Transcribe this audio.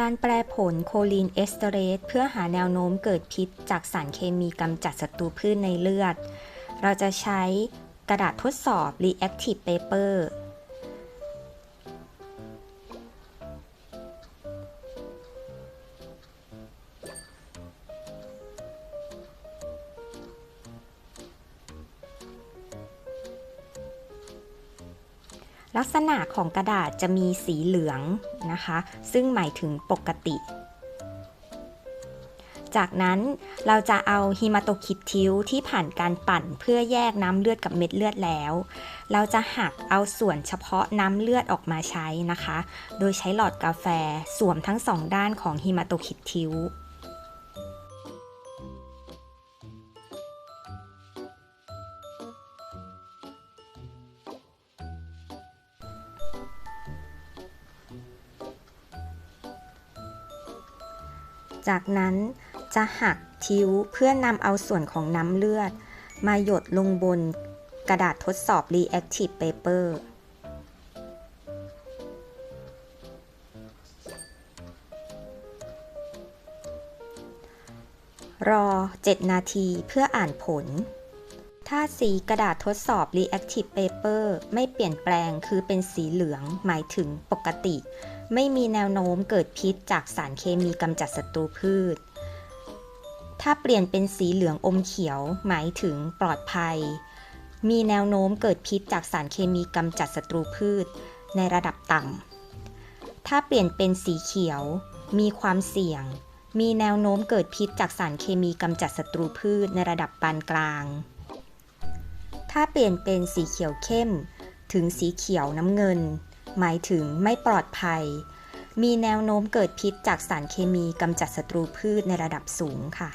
การแปลผลโคลีนเอสเตอเรสเพื่อหาแนวโน้มเกิดพิษ จากสารเคมีกำจัดศัตรูพืชในเลือด เราจะใช้กระดาษทดสอบ reactive paper ลักษณะของกระดาษจะมีสีเหลืองนะคะ ซึ่งหมายถึงปกติ จากนั้นเราจะเอาฮิมาโตคิดทิวที่ผ่านการปั่นเพื่อแยกน้ำเลือดกับเม็ดเลือดแล้ว เราจะหักเอาส่วนเฉพาะน้ำเลือดออกมาใช้นะคะ โดยใช้หลอดกาแฟสวมทั้งสองด้านของฮิมาโตคิดทิว จากนั้นจะหักทิ้วเพื่อนำเอาส่วนของน้ำเลือด มาหยดลงบนกระดาษทดสอบ reactive paper รอ 7 นาทีเพื่ออ่านผล ถ้าสีกระดาษทดสอบ reactive paper ไม่เปลี่ยนแปลงคือเป็นสีเหลือง หมายถึงปกติ ไม่มีแนวโน้มเกิดพิษจากสารเคมีกำจัดศัตรูพืช ถ้าเปลี่ยนเป็นสีเหลืองอมเขียว หมายถึงปลอดภัย มีแนวโน้มเกิดพิษจากสารเคมีกำจัดศัตรูพืช ในระดับต่ำ ถ้าเปลี่ยนเป็นสีเขียว มีความเสี่ยง มีแนวโน้มเกิดพิษจากสารเคมีกำจัดศัตรูพืชในระดับปานกลาง ถ้าเปลี่ยนเป็นสีเขียวเข้ม ถึงสีเขียวน้ำเงิน หมายถึงไม่ปลอดภัย มีแนวโน้มเกิดพิษจากสารเคมีกำจัดศัตรูพืชในระดับสูงค่ะ